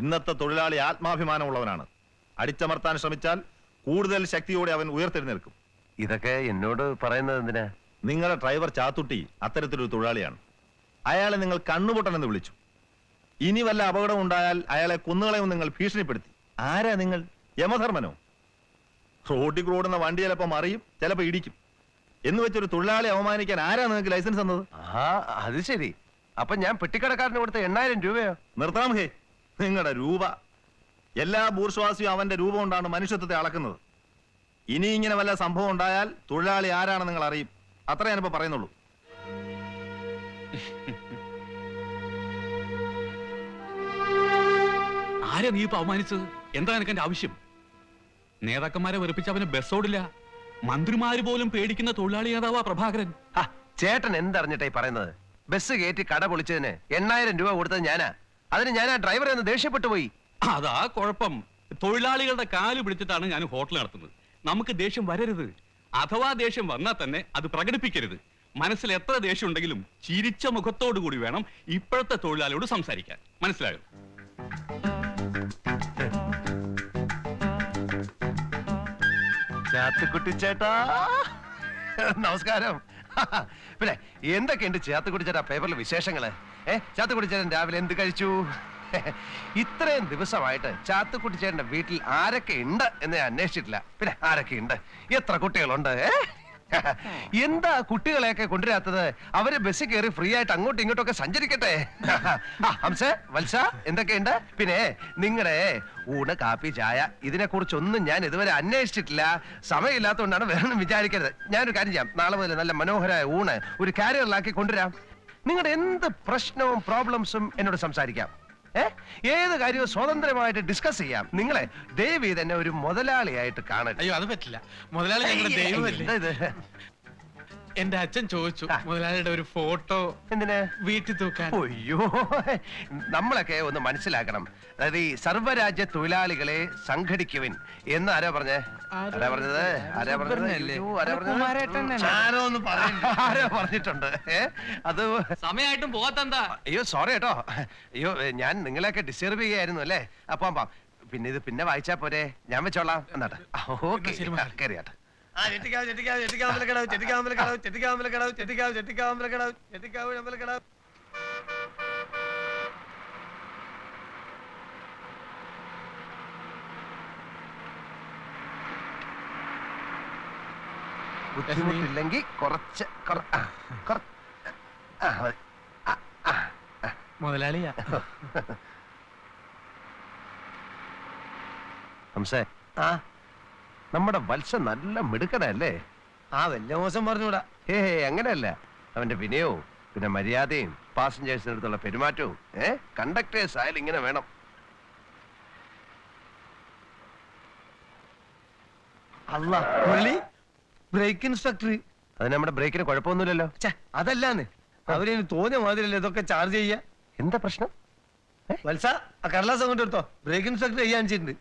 ഇന്നത്തെ തൊഴിലാളി ആത്മാഭിമാനമുള്ളവനാണ്. അടിച്ചമർത്താൻ ശ്രമിച്ചാൽ കൂടുതൽ ശക്തിയോടെ അവൻ ഉയർത്തെഴുന്നേൽക്കും. ഇതൊക്കെ എന്നോട് പറയുന്നത് എന്തിനാ? നിങ്ങളുടെ ഡ്രൈവർ ചാത്തുട്ടി അത്തരത്തിലൊരു തൊഴിലാളിയാണ്. അയാളെ നിങ്ങൾ കണ്ണുപൊട്ടനെന്ന് വിളിച്ചു. ഇനി വല്ല അപകടം ഉണ്ടായാൽ അയാളെ കുന്നുകളയും നിങ്ങൾ ഭീഷണിപ്പെടുത്തി. ആരാ നിങ്ങൾ? യമധർമ്മനോ? റോഡിൽ ഓടുന്ന വണ്ടി ചിലപ്പോൾ മറിയും ചിലപ്പോൾ ഇടിക്കും. എന്ന് വെച്ചൊരു തൊഴിലാളി അവമാനിക്കാൻ ആരാ നിങ്ങൾക്ക് ലൈസൻസ് തന്നത്? ആ അത് ശരി. അപ്പൊ ഞാൻ പെട്ടിക്കടക്കാരന് കൊടുത്ത എണ്ണായിരം രൂപയോ? നിർത്താം ഹേ. നിങ്ങളുടെ രൂപ. എല്ലാ ബൂർഷ്വാസിയും അവന്റെ രൂപം കൊണ്ടാണ് മനുഷ്യത്വത്തെ അളക്കുന്നത്. ഇനി ഇങ്ങനെ വല്ല സംഭവം ഉണ്ടായാൽ തൊഴിലാളി ആരാണെന്ന് നിങ്ങൾ അറിയും. അത്ര ഞാനിപ്പോ പറയുന്നുള്ളൂ. ആരാ നീ ഇപ്പൊ അവമാനിച്ചത് എന്താ എനിക്ക് എന്റെ ആവശ്യം? നേതാക്കന്മാരെ വെറുപ്പിച്ച് അവന് ബസ്സോടില്ല മന്ത്രിമാര് പോലും പേടിക്കുന്ന തൊഴിലാളി നേതാവാ പ്രഭാകരൻ. ആ, ചേട്ടൻ എന്തറിഞ്ഞിട്ടായി പറയുന്നത്? ബസ് കയറ്റി കട പൊളിച്ചതിന് എണ്ണായിരം രൂപ കൊടുത്തത് ഞാനാ. അതിന് ഞാൻ ആ ഡ്രൈവറെ ഒന്ന് ദേഷ്യപ്പെട്ടു പോയി. അതാ കുഴപ്പം. തൊഴിലാളികളുടെ കാൽ പിടിച്ചിട്ടാണ് ഞാൻ ഹോട്ടൽ നടത്തുന്നത്. നമുക്ക് ദേഷ്യം വരരുത്. അഥവാ ദേഷ്യം വന്നാൽ തന്നെ അത് പ്രകടിപ്പിക്കരുത്. മനസ്സിൽ എത്ര ദേഷ്യം ഉണ്ടെങ്കിലും ചിരിച്ച മുഖത്തോടു കൂടി വേണം ഇപ്പോഴത്തെ തൊഴിലാളിയോട് സംസാരിക്കാൻ. മനസ്സിലായോ? ചാത്തുക്കുട്ടി ചേട്ടാ. നമസ്കാരം. പിന്നെ എന്തൊക്കെയുണ്ട് ചാത്തുക്കുട്ടി ചേട്ടാ പേപ്പറിലെ വിശേഷങ്ങൾ? ഏ ചാത്തുക്കുട്ടി ചേട്ടൻ രാവിലെ എന്ത് കഴിച്ചു? ഇത്രയും ദിവസമായിട്ട് ചാത്തുക്കുട്ടി ചേട്ടന്റെ വീട്ടിൽ ആരൊക്കെ ഉണ്ട് എന്ന് ഞാൻ അന്വേഷിച്ചിട്ടില്ല. പിന്നെ ആരൊക്കെ ഉണ്ട്? എത്ര കുട്ടികളുണ്ട്? എന്താ കുട്ടികളെയൊക്കെ കൊണ്ടുവരാത്തത്? അവർ ബസ് കയറി ഫ്രീ ആയിട്ട് അങ്ങോട്ടും ഇങ്ങോട്ടും ഒക്കെ സഞ്ചരിക്കട്ടെ ഹംസ വത്സ എന്തൊക്കെയുണ്ട്? പിന്നെ നിങ്ങളെ ഊണ് കാപ്പി ചായ ഇതിനെ കുറിച്ചൊന്നും ഞാൻ ഇതുവരെ അന്വേഷിച്ചിട്ടില്ല. സമയമില്ലാത്തതുകൊണ്ടാണ് വേറെ വിചാരിക്കരുത്. ഞാനൊരു കാര്യം ചെയ്യാം. നാളെ മുതൽ നല്ല മനോഹരമായ ഊണ് ഒരു കാരിയറിലാക്കി കൊണ്ടുവരാം. നിങ്ങളുടെ എന്ത് പ്രശ്നവും പ്രോബ്ലംസും എന്നോട് സംസാരിക്കാം. ഏത് കാര്യവും സ്വതന്ത്രമായിട്ട് ഡിസ്കസ് ചെയ്യാം. നിങ്ങളെ ദേവി തന്നെ ഒരു മുതലാളിയായിട്ട് കാണരുത്. അയ്യോ അത് പറ്റില്ല. മുതലാളി ഞങ്ങളുടെ ദൈവമല്ലേ? എന്റെ അച്ഛൻ ചോദിച്ചു ആ. മുതലാളിയുടെ ഒരു ഫോട്ടോ എന്തിനാ? വീട്ടിൽ തൂക്കാൻ. അയ്യോ നമ്മളൊക്കെ ഒന്ന് മനസ്സിലാക്കണം. അതായത് ഈ സർവരാജ്യ തൊഴിലാളികളെ സംഘടിക്കുവിൻ. എന്ന് ആരാ പറഞ്ഞേ? ആരോ- ആരാ പറഞ്ഞത്? ആരാ പറഞ്ഞത്? സുബ്രഹ്മണ്യല്ലേ? അയ്യോ, ആരാ കുമാരേട്ടൻ പറഞ്ഞത് തന്നെ. ആരോ ഒന്ന് പറയുന്നു. ആരോ പറഞ്ഞിട്ടുണ്ട്? ഏ അത് സമയമായിട്ടും പോകാത്തെന്താ അയ്യോ സോറി കേട്ടോ. അയ്യോ ഞാൻ നിങ്ങളെയൊക്കെ ഡിസ്റ്റർബ് ചെയ്യായിരുന്നു അല്ലേ? അപ്പം പാം പിന്നെ ഇത് പിന്നെ വായിച്ചാ പോരെ? ഞാൻ വെച്ചോളാം. എന്നാട്ടെ. ഓക്കെ. ശരി. കയറിയാട്ടെ. ചെട്ടിക്കാവ് ചെട്ടിക്കാവ് ചെട്ടിക്കാവ് അമ്പലക്കടവ് ചെട്ടിക്കാവ് അമ്പലക്കടവ് ചെട്ടിക്കാവ് അമ്പലക്കടവ് ചെട്ടിക്കാവ് ചെട്ടിക്കാവ് അമ്പലക്കടവ് ചെട്ടിക്കാവ് അമ്പലക്കടവ് ബുദ്ധിമുട്ടില്ലെങ്കിൽ കുറച്ച്. മുതലാളിയാ ഹംസേ ആ നമ്മുടെ വത്സ നല്ല മിടുക്കനല്ലേ ആ വല്ല മോശം പറഞ്ഞൂടാ ഏ ഹേ അങ്ങനെയല്ല. അവന്റെ വിനയവും പിന്നെ മര്യാദയും പാസഞ്ചേഴ്സിന് അടുത്തുള്ള പെരുമാറ്റവും ഏ? കണ്ടക്ടേഴ്സ് ആയാലും ഇങ്ങനെ വേണം. അല്ല പുള്ളി ബ്രേക്ക് ഇൻസ്ട്രക്ടർ അത് നമ്മുടെ ബ്രേക്കിന് കുഴപ്പമൊന്നുമില്ലല്ലോ. അതല്ലാന്ന്. അവരിന് തോന്നിയ മാതിരിയല്ലേ ഇതൊക്കെ ചാർജ് ചെയ്യാ എന്താ പ്രശ്നം? വത്സ ആ കടലാസ് അങ്ങോട്ട് എടുത്തോ. ബ്രേക്ക് ഇൻസ്ട്രക്ടർ ചെയ്യാൻ വെച്ചിട്ടുണ്ട്.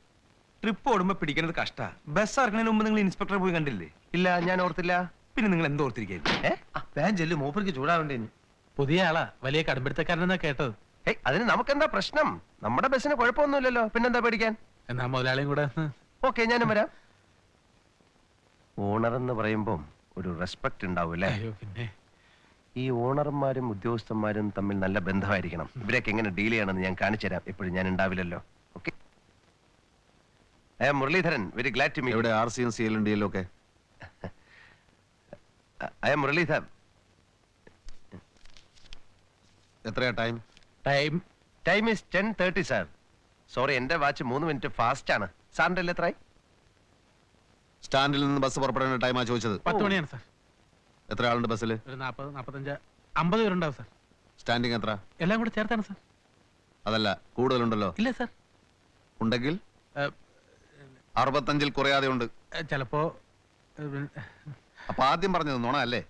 ട്രിപ്പ് ഓടുമ്പോ പിടിക്കുന്നത് കഷ്ടാ. ബസ് ഇറങ്ങുന്നതിന് മുമ്പ് നിങ്ങൾ ഇൻസ്പെക്ടറെ പോയി കണ്ടില്ലേ? ഇല്ല ഞാൻ ഓർത്തില്ല. പിന്നെ നിങ്ങൾ എന്തോ ചെല്ലു മൂപ്പർക്ക് ചൂടാവേണ്ടേന് പുതിയ ആളാ വലിയ കടുംപിടുത്തക്കാരനെന്നാ കേട്ടത്. ഏയ് അതിന് നമുക്കെന്താ പ്രശ്നം? നമ്മുടെ ബസ്സിന് കുഴപ്പമൊന്നുമില്ലല്ലോ. പിന്നെന്താ പേടിക്കാൻ? എന്നാ മുതലാളിയും കൂടെ ഓക്കെ ഞാനും വരാം. ഓണർ എന്ന് പറയുമ്പം ഒരു റെസ്പെക്ട് ഉണ്ടാവും അല്ലേ? അയ്യോ പിന്നെ. ഈ ഓണർമാരും ഉദ്യോഗസ്ഥന്മാരും തമ്മിൽ നല്ല ബന്ധമായിരിക്കണം. ഇവരൊക്കെ എങ്ങനെ ഡീൽ ചെയ്യണമെന്ന് ഞാൻ കാണിച്ചു തരാം എപ്പോഴും ഞാൻ ഉണ്ടാവില്ലല്ലോ. Okay. I Muraleedharan very glad to meet ഇവിടെ R C M C L D L okay? I M Muraleedharan. എത്രയാ time time time is ten thirty sir sorry എന്റെ വാച്ച് മൂന്ന് മിനിറ്റ് ഫാസ്റ്റ് ആണ്. സാറിന്റെ അല്ലേ എത്രയായി സ്റ്റാൻഡിൽ നിന്ന് ബസ് പുറപ്പെടേണ്ട ടൈമാ ചോദിച്ചത്. പത്ത് മണിയാണ് സാർ എത്ര ആളുണ്ട് ബസ്സിൽ? ഒരു നാപ്പത് നാപ്പത്തഞ്ച് അമ്പത് പേരുണ്ടാവും സാർ സ്റ്റാൻഡിങ് എത്ര? എല്ലാം കൂടെ ചേർത്താണ് സാർ അതല്ല കൂടുതലുണ്ടല്ലോ. ഇല്ല സാർ ഉണ്ടെങ്കിൽ? അറുപത്തഞ്ചിൽ കുറയാതെ ഉണ്ട് ചിലപ്പോ അപ്പൊ ആദ്യം പറഞ്ഞത് നുണ അല്ലേ?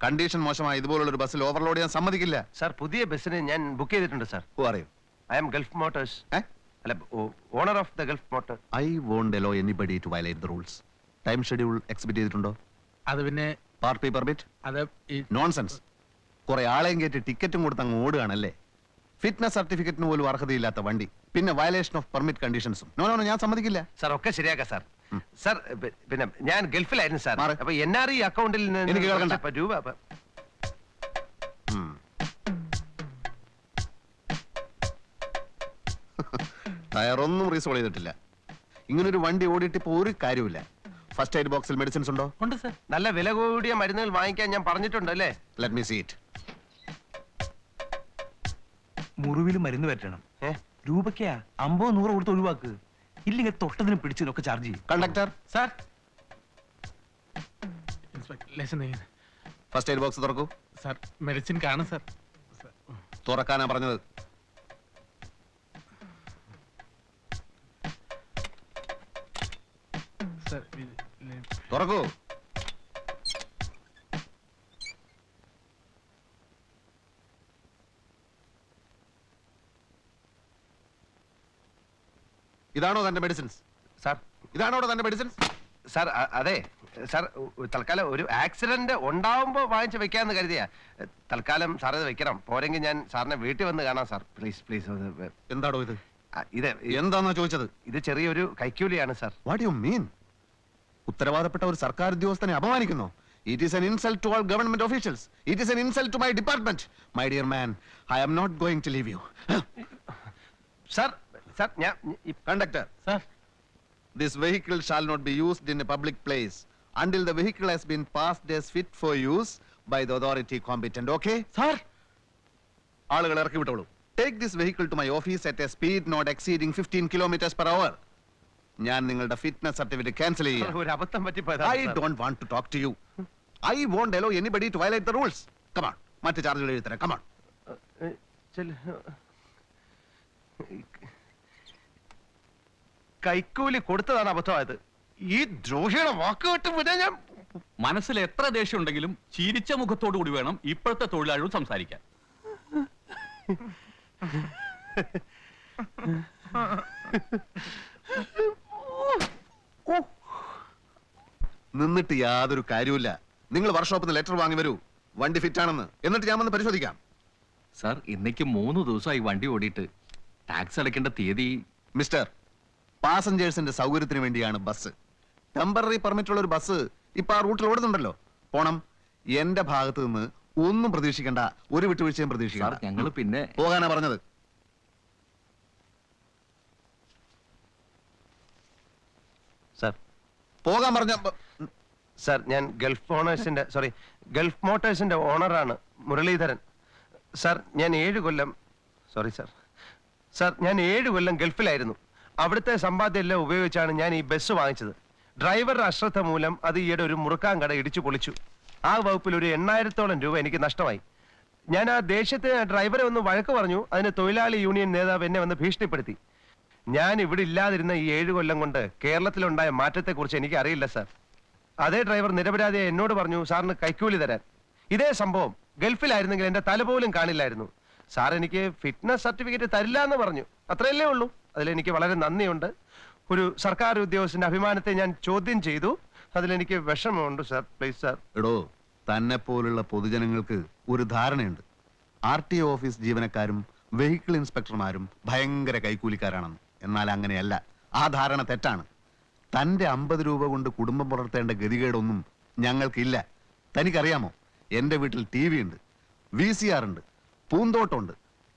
കണ്ടീഷൻ മോശമായ ഇതുപോലുള്ള ഒരു ബസ്സിൽ ഓവർലോഡ് ചെയ്യാൻ സമ്മതിക്കില്ല. സാർ പുതിയ ബസ്സിന് ഞാൻ ബുക്ക് ചെയ്തിട്ടുണ്ട് സാർ. ഓ അറിയോ. I am Gulf motors. അല്ല owner of the Gulf motor. I won't allow anybody to violate the rules. Time schedule expect ചെയ്തിട്ടുണ്ടോ? അത് പിന്നെ പാർട്ടി പെർമിറ്റ്? അത് നോൺസെൻസ്. കുറെ ആളെയും കയറ്റി ടിക്കറ്റും കൊടുത്ത് അങ്ങ് ഓടുകയാണല്ലേ? ഫിറ്റ്നസ് സർട്ടിഫിക്കറ്റിന് പോലും അർഹതയില്ലാത്ത വണ്ടി. പിന്നെ വയലേഷൻ ഓഫ് പെർമിറ്റ് കണ്ടീഷൻസും നോ നോ ഞാൻ സമ്മതിക്കില്ല. സാർ ഒക്കെ ശരിയാക്കാം സാർ സാർ പിന്നെ ഞാൻ ഗൾഫിലായിരുന്നു സാർ മാറ്. അപ്പൊ എൻ ആർ ഇ അക്കൗണ്ടിൽ നിന്ന് എനിക്ക് കേൾക്കണ്ട. കുറച്ച് രൂപ അപ്പൊ-. ടയറൊന്നും റീസോൾ ചെയ്തിട്ടില്ല. ഇങ്ങനൊരു വണ്ടി ഓടിയിട്ട് ഇപ്പൊ ഒരു കാര്യമില്ല ഫസ്റ്റ് എയ്ഡ് ബോക്സിൽ മെഡിസിൻസ് ഉണ്ടോ? ഉണ്ട് സർ നല്ല വില കൂടിയ മരുന്നുകൾ വാങ്ങിക്കാൻ ഞാൻ പറഞ്ഞിട്ടുണ്ട് അല്ലേ? ലെറ്റ് മീ സീ ഇറ്റ് മുറിവിൽ മരുന്ന് പറ്റണം. രൂപക്കയാ രൂപയ്ക്കാ അമ്പത് നൂറ് കൊടുത്ത് ഒഴിവാക്ക്. ഇല്ലെങ്കിൽ തൊട്ടതിന് പിടിച്ചതിനൊക്കെ ചാർജ് ചെയ്യും. Conductor sir. First aid box തുറക്കൂ. സാർ മെഡിസിൻ കാണും സാർ. തുറക്കാനാ പറഞ്ഞത്. തുറക്കൂ. ഇതാണോ തന്റെ മെഡിസിൻസ് സാർ. ഇതാണോ തന്റെ മെഡിസിൻസ് സാർ അതെ. സാർ തൽക്കാലം ഒരു ആക്സിഡന്റ് ഉണ്ടാവുമ്പോ വാങ്ങിച്ച് വെക്കാന്ന് കരുതിയ. തൽക്കാലം സാർ ഇത് വെക്കണം. പോരെങ്കിൽ ഞാൻ സാറിനെ വീട്ടിൽ വന്ന് കാണാം സാർ. പ്ലീസ് പ്ലീസ് എന്താണോ ഇത്? ഇത് എന്താണോ ചോദിച്ചത്? ഇത് ചെറിയൊരു കൈക്കൂലിയാണ് സാർ. വാട്ട് യു മീൻ ഉത്തരവാദപ്പെട്ട ഒരു സർക്കാർ ഉദ്യോഗസ്ഥനെ അപമാനിക്കുന്നു. It is an insult to all government officials it is an insult to my department my dear man I am not going to leave you sir sir ഞാൻ conductor sir this vehicle shall not be used in a public place until the vehicle has been passed as fit for use by the authority competent okay sir ആളുകൾ ഇറക്കി വിട്ടോളൂ take this vehicle to my office at a speed not exceeding fifteen kilometres per hour ഞാൻ നിങ്ങളുടെ fitness certificate cancel ചെയ്യാം ഒരു അബദ്ധം sir. don't want to talk to you. I won't allow anybody to violate the rules. Come on. മറ്റ് ചാർജുകൾ എഴുതരാം come on ഏ, ചെല്ല്. കൈക്കൂലി കൊടുത്തതാണ് അബദ്ധമായത്. ഈ ദ്രോഹിയുടെ വാക്ക് കേട്ട് പിന്നെ ഞാൻ മനസ്സിൽ എത്ര ദേഷ്യം ഉണ്ടെങ്കിലും ചിരിച്ച മുഖത്തോടു കൂടി വേണം ഇപ്പോഴത്തെ തൊഴിലാളികൾ സംസാരിക്കാൻ. നിന്നിട്ട് യാതൊരു കാര്യമില്ല നിങ്ങൾ വർക്ക്ഷോപ്പിൽ നിന്ന് ലെറ്റർ വാങ്ങി വരൂ. വണ്ടി ഫിറ്റ് ആണെന്ന് എന്നിട്ട് ഞാൻ വന്ന് പരിശോധിക്കാം. സാർ ഇന്നേക്ക് മൂന്ന് ദിവസമായി വണ്ടി ഓടിയിട്ട് ടാക്സ് അടയ്ക്കേണ്ട തീയതി മിസ്റ്റർ പാസഞ്ചേഴ്സിന്റെ സൗകര്യത്തിന് വേണ്ടിയാണ് ബസ്. ടെമ്പററി പെർമിറ്റ് ഉള്ള ഒരു ബസ് ഇപ്പൊ ആ റൂട്ടിൽ ഓടുന്നുണ്ടല്ലോ. പോണം. എന്റെ ഭാഗത്ത് നിന്ന് ഒന്നും പ്രതീക്ഷിക്കണ്ട. ഒരു വിട്ടുവീഴ്ചയും സാർ പ്രതീക്ഷിക്കണ്ട ഞങ്ങൾ പിന്നെ പോകാനാ പറഞ്ഞത്. സാർ. പോകാൻ പറഞ്ഞ സാർ ഞാൻ ഗൾഫ് ഓണേഴ്സിന്റെ സോറി ഗൾഫ് മോട്ടേഴ്സിന്റെ ഓണറാണ് മുരളീധരൻ. സാർ ഞാൻ ഏഴ് കൊല്ലം സോറി സാർ. സാർ ഞാൻ ഏഴ് കൊല്ലം ഗൾഫിലായിരുന്നു. അവിടുത്തെ സമ്പാദ്യം എല്ലാം ഉപയോഗിച്ചാണ് ഞാൻ ഈ ബസ് വാങ്ങിച്ചത്. ഡ്രൈവറുടെ അശ്രദ്ധ മൂലം അത് ഈയിടെ ഒരു മുറുക്കാൻ കട ഇടിച്ചു പൊളിച്ചു. ആ വകുപ്പിൽ ഒരു എണ്ണായിരത്തോളം രൂപ എനിക്ക് നഷ്ടമായി. ഞാൻ ആ ദേശത്തെ ഡ്രൈവറെ ഒന്ന് വഴക്ക് പറഞ്ഞു അതിന് തൊഴിലാളി യൂണിയൻ നേതാവ് എന്നെ വന്ന് ഭീഷണിപ്പെടുത്തി. ഞാൻ ഇവിടെ ഇല്ലാതിരുന്ന ഈ ഏഴ് കൊല്ലം കൊണ്ട് കേരളത്തിലുണ്ടായ മാറ്റത്തെക്കുറിച്ച് എനിക്ക് അറിയില്ല സാർ. അതേ ഡ്രൈവർ നിരപരാധിയെ എന്നോട് പറഞ്ഞു സാറിന് കൈക്കൂലി തരാൻ. ഇതേ സംഭവം ഗൾഫിലായിരുന്നെങ്കിൽ എന്റെ തല പോലും കാണില്ലായിരുന്നു. സാർ എനിക്ക് ഫിറ്റ്നസ് സർട്ടിഫിക്കറ്റ് തരില്ല എന്ന് പറഞ്ഞു. അത്രയല്ലേ ഉള്ളൂ. അതിലെനിക്ക് വളരെ നന്ദിയുണ്ട്. ഒരു സർക്കാർ ഉദ്യോഗസ്ഥന്റെ അഭിമാനത്തെ ഞാൻ ചോദ്യം ചെയ്തു. അതിലെനിക്ക് വിഷമമുണ്ട് സർ. Please sir. എടോ തന്നെ പോലുള്ള പൊതുജനങ്ങൾക്ക് ഒരു ധാരണയുണ്ട്. ആർ ടി ഓഫീസ് ജീവനക്കാരും വെഹിക്കിൾ ഇൻസ്പെക്ടർമാരും ഭയങ്കര കൈക്കൂലിക്കാരാണെന്ന് എന്നാൽ അങ്ങനെയല്ല. ആ ധാരണ തെറ്റാണ്. തന്റെ അമ്പത് രൂപ കൊണ്ട് കുടുംബം പുലർത്തേണ്ട ഗതികേടൊന്നും ഞങ്ങൾക്കില്ല. തനിക്കറിയാമോ? എന്റെ വീട്ടിൽ ടി വി ഉണ്ട് വി സി ആർ ഉണ്ട് പൂന്തോട്ടമുണ്ട്.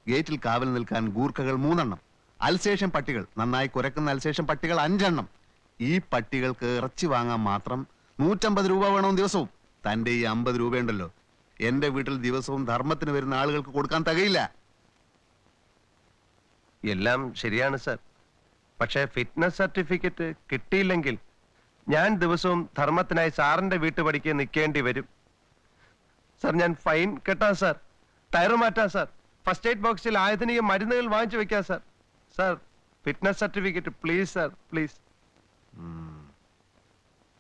ഗേറ്റിൽ കാവൽ നിൽക്കാൻ ഗൂർഖകൾ മൂന്നെണ്ണം. അൽസേഷൻ പട്ടികൾ. നന്നായി കുരക്കുന്ന അൽസേഷൻ പട്ടികൾ അഞ്ചെണ്ണം. ഈ പട്ടികൾക്ക് ഇറച്ചി വാങ്ങാൻ മാത്രം നൂറ്റമ്പത് രൂപ വേണം ദിവസവും. തന്റെ ഈ അമ്പത് രൂപയുണ്ടല്ലോ. എന്റെ വീട്ടിൽ ദിവസവും ധർമ്മത്തിന് വരുന്ന ആളുകൾക്ക് കൊടുക്കാൻ തകയില്ല. എല്ലാം ശരിയാണ് സർ. പക്ഷേ ഫിറ്റ്നസ് സർട്ടിഫിക്കറ്റ് കിട്ടിയില്ലെങ്കിൽ ഞാൻ ദിവസവും ധർമ്മത്തിനായി സാറിന്റെ വീട്ടുപടിക്ക് നിൽക്കേണ്ടി വരും. സർ ഞാൻ ഫൈൻ കെട്ടാം സർ. ടയർ മാറ്റാം സർ. ഫസ്റ്റ് എയ്ഡ് ബോക്സിൽ ആധുനിക മരുന്നുകൾ വാങ്ങിച്ചു വെക്കാം sir. Sir fitness certificate please sir please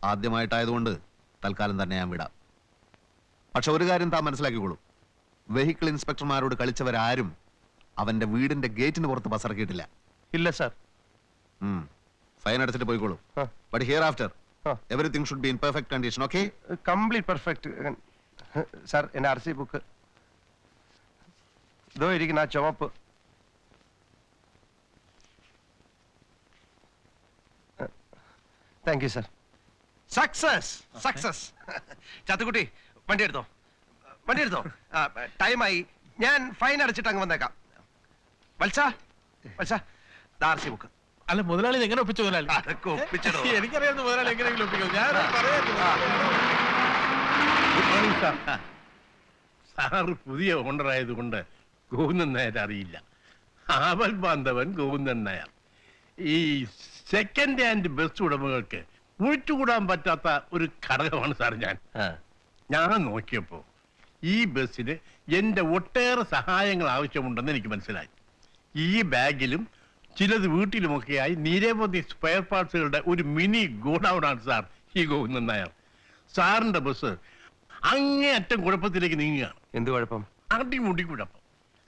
ആദ്യമായിട്ടായതുകൊണ്ട് തൽക്കാലം തന്നെ ഞാൻ വിടാം. പക്ഷെ ഒരു കാര്യം താൻ മനസ്സിലാക്കിക്കോളൂ. വെഹിക്കിൾ ഇൻസ്പെക്ടർമാരോട് കളിച്ചവരാരും അവന്റെ വീടിന്റെ ഗേറ്റിന് പുറത്ത് ബസ് ഇറക്കിയിട്ടില്ല. ഇല്ല സർ ഫൈൻ അടച്ചിട്ട് പോയിക്കോളൂ. But hereafter. Everything should be in perfect condition okay complete perfect sir എന്റെ ആർ സി ബുക്ക് ഇതോ ഇരിക്കുന്ന ആ ചുമപ്പ് thank you sir success success Chathukutty വണ്ടി എടുത്തോ? വണ്ടി എടുത്തോ? ടൈമായി. ഞാൻ ഫൈൻ അടച്ചിട്ട് അങ്ങ് വന്നേക്കാം. വത്സ വത്സ. ദാർസി ബുക്ക്. അല്ല മുതലാളി എങ്ങനെ ഒപ്പിച്ചു മുതലാളി? അതൊക്കെ ഒപ്പിച്ചിടോ. എനിക്കറിയാവുന്ന മുതലാളി എങ്ങനെയെങ്കിലും ഒപ്പിക്കും. ഞാൻ സാറ് പുതിയ ഓണറായതുകൊണ്ട് ഗോവിന്ദൻ നായർ അറിയില്ല. ആവൽ ബാന്ധവൻ ഗോവിന്ദൻ നായർ. ഈ സെക്കൻഡ് ഹാൻഡ് ബസ് ഉടമകൾക്ക് ഒഴിച്ചുകൂടാൻ പറ്റാത്ത ഒരു ഘടകമാണ് സാർ ഞാൻ. ഞാൻ നോക്കിയപ്പോ ഈ ബസ്സിന് എന്റെ ഒട്ടേറെ സഹായങ്ങൾ ആവശ്യമുണ്ടെന്ന് എനിക്ക് മനസ്സിലായി. ഈ ബാഗിലും ചിലത് വീട്ടിലുമൊക്കെയായി നിരവധി സ്പെയർ പാർട്സുകളുടെ ഒരു മിനി ഗോഡൌണാണ് സാർ ഈ ഗോവിന്ദൻ നായർ സാറിന്റെ ബസ് അങ്ങേയറ്റം കുഴപ്പത്തിലേക്ക് നീങ്ങുകയാണ്. എന്ത് കുഴപ്പം? അടിമുടി കുഴപ്പം.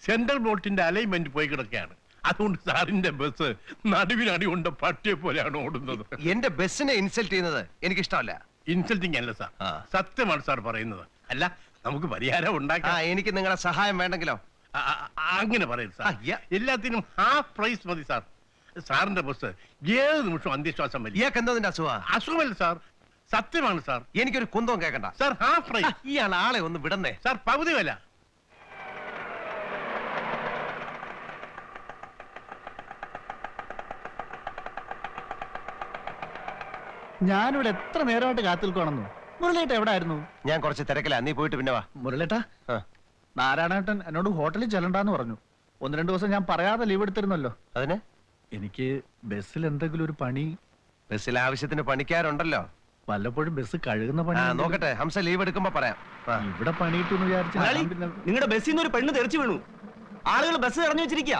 സെൻട്രൽ ബോട്ടിന്റെ അലൈൻമെന്റ് പോയി കിടക്കുകയാണ്. അതുകൊണ്ട് സാറിന്റെ ബസ് നടുവിനടി കൊണ്ട് പട്ടിയെ പോലെയാണ് ഓടുന്നത്. എന്റെ ബസ്സിനെ ഇൻസൾട്ട് ചെയ്യുന്നത് എനിക്ക് ഇഷ്ടമല്ല ഇൻസൾട്ടിങ് അല്ല സാർ. സത്യമാണ് സാർ പറയുന്നത്. അല്ല നമുക്ക് പരിഹാരം ഉണ്ടാക്കാം. എനിക്ക് നിങ്ങളുടെ സഹായം വേണ്ടെങ്കിലോ? അങ്ങനെ പറയും സാർ. എല്ലാത്തിനും ഹാഫ് പ്രൈസ് മതി സാർ. സാറിന്റെ ബസ് ഏത് നിമിഷം അന്ത്യശ്വാസം വരും ഇയാൾക്ക് എന്തോ അസുഖ? അസുഖമല്ല സാർ. സത്യമാണ് സാർ. എനിക്കൊരു കുന്തവും കേൾക്കണ്ട സാർ ഹാഫ് പ്രൈസ് ഇയാൾ ആളെ ഒന്ന് വിടന്നേ. സാർ പകുതി വില. ഞാനിവിടെ എത്ര നേരമായിട്ട് കാത്തു നിൽക്കണമെന്നു മുരളേട്ട എവിടെ ആയിരുന്നു ഞാൻ കുറച്ച് തിരക്കിലാ. നീ പോയിട്ട് പിന്നെ വാ. മുരളേട്ട ആ. നാരായണേട്ടൻ എന്നോട് ഹോട്ടലിൽ ചെല്ലണ്ടെന്ന് പറഞ്ഞു. ഒന്ന് രണ്ട് ദിവസം ഞാൻ പറയാതെ ലീവ് എടുത്തിരുന്നല്ലോ. അതിന്? എനിക്ക് ബസ്സിൽ എന്തെങ്കിലും ഒരു പണി. ബസ്സിൽ ആവശ്യത്തിന് പണിക്കാരുണ്ടല്ലോ. വല്ലപ്പോഴും ബസ് കഴുകുന്ന ആ പണി നോക്കട്ടെ. ഹംസ ലീവ് എടുക്കുമ്പോ പറയാം. ആ. ഇവിടെ പണിയിട്ടു വിചാരിച്ചു നിങ്ങളുടെ ബസ്സിൽ നിന്ന് ഒരു പെണ്ണ് തെറിച്ചു വീണു. ആളുകൾ ബസ് ഇറങ്ങി വെച്ചിരിക്കുക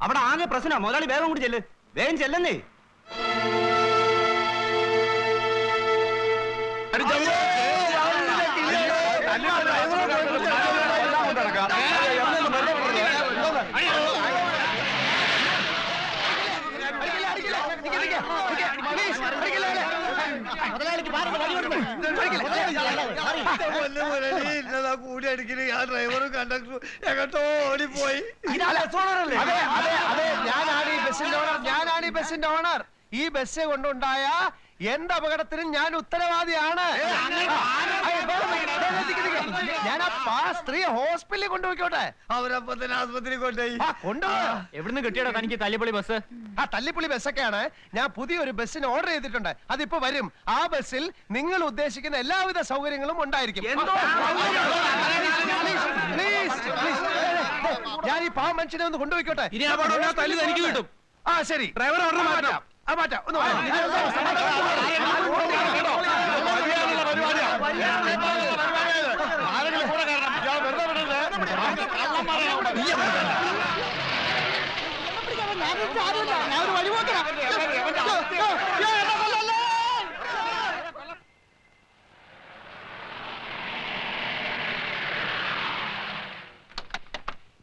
അവിടെ ആകെ പ്രശ്നമാണ് മുതലാളി വേഗം കൂടി ചെല്ല്. വേഗം ചെല്ലുന്നേ. കൂടി അടിക്കൽ ആ ഡ്രൈവറും കണ്ടക്ടറും എങ്ങോട്ടോ ഓടിപ്പോയി അതെ അതെ അതെ ഞാനാണ് ഈ ബസ്സിന്റെ ഓണർ ഞാനാണ് ഈ ബസ്സിന്റെ ഓണർ ഈ ബസ് കൊണ്ടുണ്ടായ എന്ത് അപകടത്തിനും ഞാൻ ഉത്തരവാദിയാണ്. ഞാൻ ആ പാ- സ്ത്രീയെ ഹോസ്പിറ്റലിൽ കൊണ്ടുപോയിക്കോട്ടെ. അവരപ്പത്തിന് ആസ്പത്രി കൊണ്ടുപോയി. ആ, കൊണ്ടുപോയി. എവിടുന്ന് കിട്ടിയടാ തനിക്ക് തല്ലിപ്പൊളി ബസ്? ആ തല്ലിപ്പുള്ളി ബസ്സൊക്കെയാണ്. ഞാൻ പുതിയൊരു ബസ്സിന് ഓർഡർ ചെയ്തിട്ടുണ്ട്. അതിപ്പോ വരും. ആ ബസ്സിൽ നിങ്ങൾ ഉദ്ദേശിക്കുന്ന എല്ലാവിധ സൗകര്യങ്ങളും ഉണ്ടായിരിക്കും. ഞാൻ ഈ പാവ മനുഷ്യനെ ഒന്ന് കൊണ്ടുപോയിക്കോട്ടെ. ഇനി ആ ശരി. ഡ്രൈവർ ഓർഡർ മാറ്റാം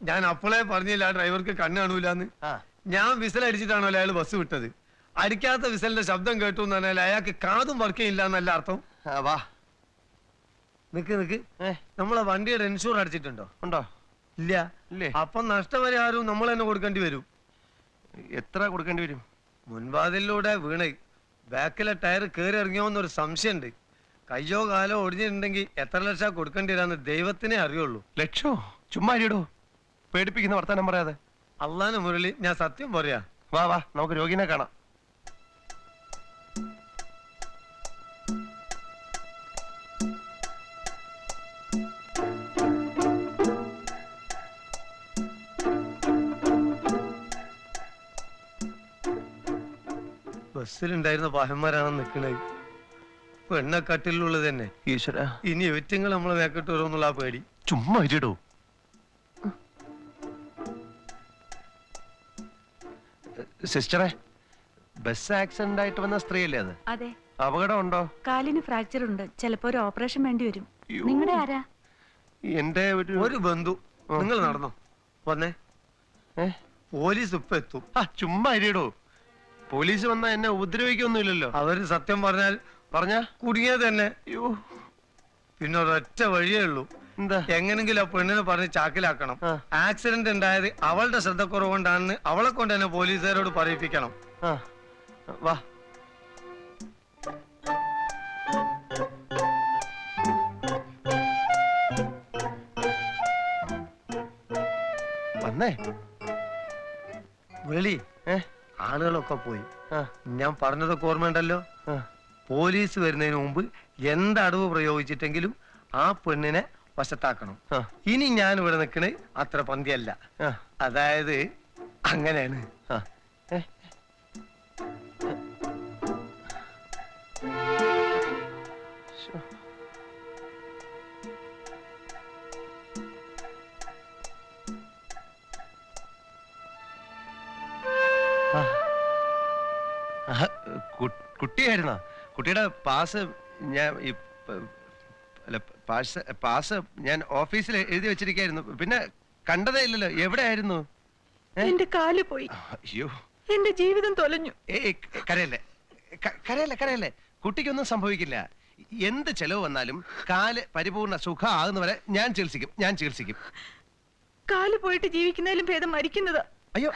ഞാൻ അപ്പോളേ പറഞ്ഞില്ല ഡ്രൈവർക്ക് കണ്ണ് കാണൂലെന്ന്. ഞാൻ വിസൽ അടിച്ചിട്ടാണല്ലോ അയാൾ ബസ് വിട്ടത് അടിക്കാത്ത വിസലിന്റെ ശബ്ദം കേട്ടു എന്ന് പറഞ്ഞാൽ അയാൾക്ക് കാതും വർക്ക് ചെയ്യില്ല എന്നല്ല അർത്ഥം. വാ. നിക്ക് നിക്ക്. നമ്മളെ വണ്ടിയുടെ ഇൻഷുർ അടിച്ചിട്ടുണ്ടോ? ഉണ്ടോ? ഇല്ല. ഇല്ലേ? അപ്പൊ നഷ്ടപരിഹാരവും നമ്മൾ തന്നെ കൊടുക്കേണ്ടി വരും. എത്ര കൊടുക്കേണ്ടി വരും? മുൻവാതിലൂടെ വീണ്. ബാക്കിലെ ടയർ കയറി ഇറങ്ങിയോന്നൊരു സംശയമുണ്ട്. കയ്യോ കാലോ ഒടിഞ്ഞിട്ടുണ്ടെങ്കിൽ എത്ര ലക്ഷം കൊടുക്കേണ്ടി വരാന്ന് ദൈവത്തിനെ അറിയുള്ളൂ. ലക്ഷോ? ചുമ്മാ പേടിപ്പിക്കുന്ന വർത്താനം പറയാതെ. അള്ളാന് മുരളി ഞാൻ സത്യം പറയാ. വാ വാ. നമുക്ക് രോഗിനെ കാണാം. ബസ്സിലുണ്ടായിരുന്ന പാഹന്മാരാണ് നിൽക്കുന്നത് പെണ്ണക്കട്ടിലുള്ളത് തന്നെ. ഈശ്വര. ഇനി ഒറ്റങ്ങൾ നമ്മളെ നേക്കിട്ട് വരുമെന്നുള്ള ആ പേടി. ചുമ്മാ ഇരിടോ. സിസ്റ്ററെ ബസ് ആക്സിഡന്റ് ആയിട്ട് വന്ന സ്ത്രീയല്ലേ അത്? അതെ. അപകടം ഉണ്ടോ കാലിന് ഫ്രാക്ചർ ഉണ്ട് ചിലപ്പോ ഒരു ഓപ്പറേഷൻ വേണ്ടി വരും. നിങ്ങളുടെ ആരാ? എന്റെ ഒരു ഒരു ബന്ധു. നിങ്ങൾ നടന്നോ? വന്നേ. പോലീസ് ഇപ്പൊ എത്തും. ആ ചുമ്മാ ഇരിടോ. പോലീസ് വന്നാ എന്നെ ഉപദ്രവിക്കൊന്നുമില്ലല്ലോ. അവർ സത്യം പറഞ്ഞാൽ പറഞ്ഞ കുടുങ്ങിയത് തന്നെ. അയ്യോ. പിന്നെ ഒരൊറ്റ വഴിയേ ഉള്ളൂ. എന്താ? എങ്ങനെങ്കിലും ആ പെണ്ണിനെ പറഞ്ഞ് ചാക്കിലാക്കണം. ആക്സിഡന്റ് ഉണ്ടായത് അവളുടെ ശ്രദ്ധ കുറവുകൊണ്ടാണെന്ന് അവളെ കൊണ്ട് തന്നെ പോലീസുകാരോട് പറയിപ്പിക്കണം. ആ. വാ. വന്നേ. മുരളി ഏ? ആളുകളൊക്കെ പോയി. ഞാൻ പറഞ്ഞതൊക്കെ ഓർമ്മയുണ്ടല്ലോ. പോലീസ് വരുന്നതിന് മുമ്പ് എന്ത് അടവ് പ്രയോഗിച്ചിട്ടെങ്കിലും ആ പെണ്ണിനെ വശത്താക്കണം. ഇനി ഞാൻ ഇവിടെ നിൽക്കണ് അത്ര പന്തിയല്ല. അതായത് അങ്ങനെയാണ്. കുട്ടിയായിരുന്നോ? കുട്ടിയുടെ പാസ് ഞാൻ അല്ല പാസ് പാസ് ഞാൻ ഓഫീസിൽ എഴുതി വെച്ചിരിക്കായിരുന്നു. പിന്നെ കണ്ടതേ ഇല്ലല്ലോ. എവിടെയായിരുന്നു? ആയിരുന്നു എന്റെ കാൽ പോയി. അയ്യോ. എന്റെ ജീവിതം തൊലഞ്ഞു. ഏ കരയല്ലേ. കരയല്ലേ കരയല്ലേ. കുട്ടിക്കൊന്നും സംഭവിക്കില്ല. എന്ത് ചെലവ് വന്നാലും കാൽ പരിപൂർണ സുഖമാകുന്നവരെ ഞാൻ ചികിത്സിക്കും. ഞാൻ ചികിത്സിക്കും. കാൽ പോയിട്ട് ജീവിക്കുന്നതിലും ഭേദം മരിക്കുന്നതാ. അയ്യോ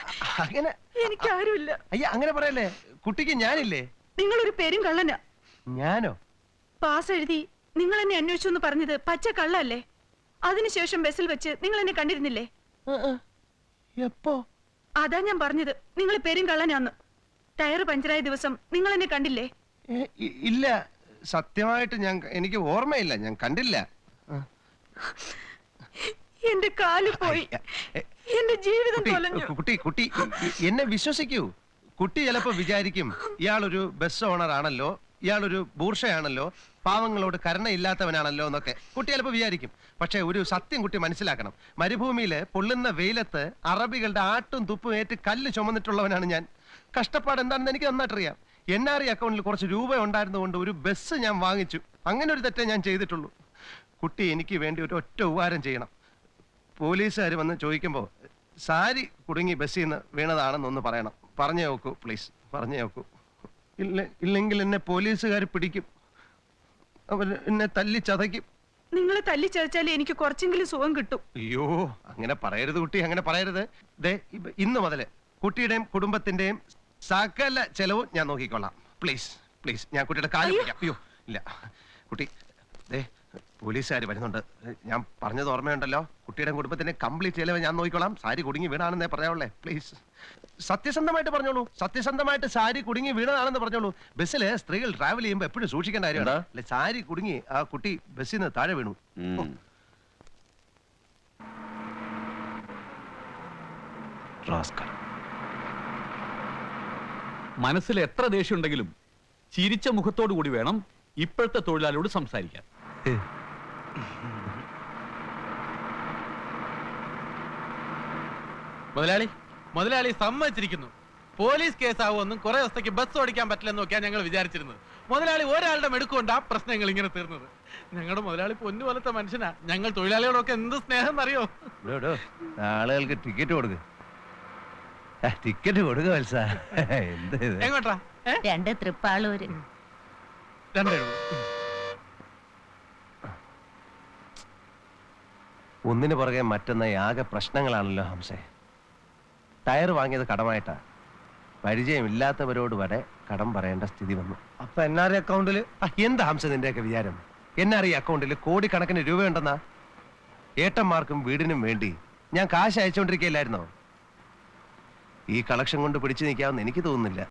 അങ്ങനെ എനിക്ക് ആരുമില്ല അയ്യ അങ്ങനെ പറയല്ലേ? കുട്ടിക്ക് ഞാനില്ലേ? നിങ്ങൾ ഒരു പേരും കള്ളനാ. ഞാനോ? പാസ് എഴുതി നിങ്ങൾ എന്നെ അന്വേഷിച്ചു എന്ന് പറഞ്ഞത് പച്ച കള്ളല്ലേ? അതിനുശേഷം ബസ്സിൽ വെച്ച് നിങ്ങൾ എന്നെ കണ്ടിരുന്നില്ലേ എപ്പോ? അതാ ഞാൻ പറഞ്ഞത്. നിങ്ങൾ പേരും കള്ളനാന്ന്. ടയർ പഞ്ചറായ ദിവസം നിങ്ങൾ എന്നെ കണ്ടില്ലേ ഇല്ല. സത്യമായിട്ട് ഞാൻ എനിക്ക് ഓർമ്മയില്ല. ഞാൻ കണ്ടില്ല. എന്റെ കാൽ പോയി. എന്റെ ജീവിതം കുട്ടി കുട്ടി കുട്ടി എന്നെ വിശ്വസിക്കൂ. കുട്ടി ചിലപ്പോ വിചാരിക്കും ഇയാളൊരു ബസ് ഓണർ ആണല്ലോ ഇയാളൊരു ബൂർഷയാണല്ലോ പാവങ്ങളോട് കരുണയില്ലാത്തവനാണല്ലോ എന്നൊക്കെ. കുട്ടി ചിലപ്പോ വിചാരിക്കും. പക്ഷെ ഒരു സത്യം കുട്ടി മനസ്സിലാക്കണം. മരുഭൂമിയിൽ പൊള്ളുന്ന വെയിലത്ത് അറബികളുടെ ആട്ടും തുപ്പും ഏറ്റ് കല്ല് ചുമന്നിട്ടുള്ളവനാണ് ഞാൻ. കഷ്ടപ്പാട് എന്താണെന്ന് എനിക്ക് നന്നായിട്ടറിയാം. എൻ ആർ ഐ അക്കൗണ്ടിൽ കുറച്ച് രൂപ ഉണ്ടായിരുന്നുകൊണ്ട് ഒരു ബസ് ഞാൻ വാങ്ങിച്ചു. അങ്ങനെ ഒരു തെറ്റേ ഞാൻ ചെയ്തിട്ടുള്ളൂ. കുട്ടി എനിക്ക് വേണ്ടി ഒരു ഒറ്റ ഉപകാരം ചെയ്യണം. പോലീസുകാർ വന്ന് ചോദിക്കുമ്പോൾ സാരി കുടുങ്ങി ബസ്സിൽ നിന്ന് വീണതാണെന്നൊന്ന് പറയണം. പറഞ്ഞു നോക്കൂ പ്ലീസ്. പറഞ്ഞു നോക്കൂ. ഇല്ല ഇല്ലെങ്കിൽ എന്നെ പോലീസുകാർ പിടിക്കും. അവർ എന്നെ തല്ലി ചതയ്ക്കും നിങ്ങളെ ചതച്ചാൽ എനിക്ക് കുറച്ചെങ്കിലും സുഖം കിട്ടും. അയ്യോ അങ്ങനെ പറയരുത് കുട്ടി അങ്ങനെ പറയരുത്. ദേ ഇന്ന് മുതൽ കുട്ടിയുടെയും കുടുംബത്തിന്റെയും സകല ചെലവും ഞാൻ നോക്കിക്കൊള്ളാം. പ്ലീസ് പ്ലീസ് ഞാൻ കുട്ടിയുടെ കാര്യം അയ്യോ ഇല്ല. കുട്ടി ദേ പോലീസുകാർ വരുന്നുണ്ട്. ഞാൻ പറഞ്ഞത് ഓർമ്മയുണ്ടല്ലോ? കുട്ടിയുടെ കുടുംബത്തിന്റെ കംപ്ലീറ്റ് ചെലവ് ഞാൻ നോക്കിക്കോളാം. സാരി കുടുങ്ങി വീണാണെന്നേ പറയാവുള്ളേ പ്ലീസ് സത്യസന്ധമായിട്ട് പറഞ്ഞോളൂ. സത്യസന്ധമായിട്ട് സാരി കുടുങ്ങി വീണതാണെന്ന് പറഞ്ഞോളൂ. ബസ്സിൽ സ്ത്രീകൾ ട്രാവൽ ചെയ്യുമ്പോൾ എപ്പോഴും സൂക്ഷിക്കേണ്ട കാര്യമാണ്. അല്ലെ സാരി കുടുങ്ങി ആ കുട്ടി ബസ്സിൽ നിന്ന് താഴെ വീണു. മനസ്സിൽ എത്ര ദേഷ്യമുണ്ടെങ്കിലും ചിരിച്ച മുഖത്തോടു കൂടി വേണം ഇപ്പോഴത്തെ തൊഴിലാളിയോട് സംസാരിക്കാൻ. മുതലാളി മുതലാളി സമ്മതിച്ചിരിക്കുന്നു. പോലീസ് കേസാവുമെന്നും കുറെ ദിവസത്തേക്ക് ബസ് ഓടിക്കാൻ പറ്റില്ലെന്ന് നോക്കിയാണ് ഞങ്ങൾ വിചാരിച്ചിരുന്നത്. മുതലാളി ഒരാളുടെ മെടുക്കൊണ്ട് ആ പ്രശ്നങ്ങൾ ഇങ്ങനെ തീർന്നത്. ഞങ്ങളുടെ മുതലാളി പൊന്നു പോലത്തെ മനുഷ്യനാ. ഞങ്ങൾ തൊഴിലാളികളൊക്കെ എന്ത് സ്നേഹം ഡോ, ആളുകൾക്ക് ടിക്കറ്റ് കൊടുക്ക്. ആ, ടിക്കറ്റ് കൊടുക്ക വത്സ. എന്ത് എങ്ങോട്ടാ? രണ്ട് തൃപ്പാളൂര്. രണ്ടേ ഒന്നിനു പുറകെ മറ്റൊന്ന് ആകെ പ്രശ്നങ്ങളാണല്ലോ ഹംസേ. ടയർ വാങ്ങിയത് കടമായിട്ടാ. പരിചയമില്ലാത്തവരോട് വരെ കടം പറയേണ്ട സ്ഥിതി വന്നു. അപ്പൊ എൻ ആർ ഐ അക്കൗണ്ടിൽ എന്താ ഹംസ നിന്റെയൊക്കെ വിചാരം? എൻ ആർ ഈ അക്കൗണ്ടിൽ കോടിക്കണക്കിന് രൂപയുണ്ടെന്നാ? ഏട്ടന്മാർക്കും വീടിനും വേണ്ടി ഞാൻ കാശ് അയച്ചുകൊണ്ടിരിക്കുകയില്ലായിരുന്നോ ഈ കളക്ഷൻ കൊണ്ട് പിടിച്ചു നിൽക്കാമെന്ന് എനിക്ക് തോന്നുന്നില്ല.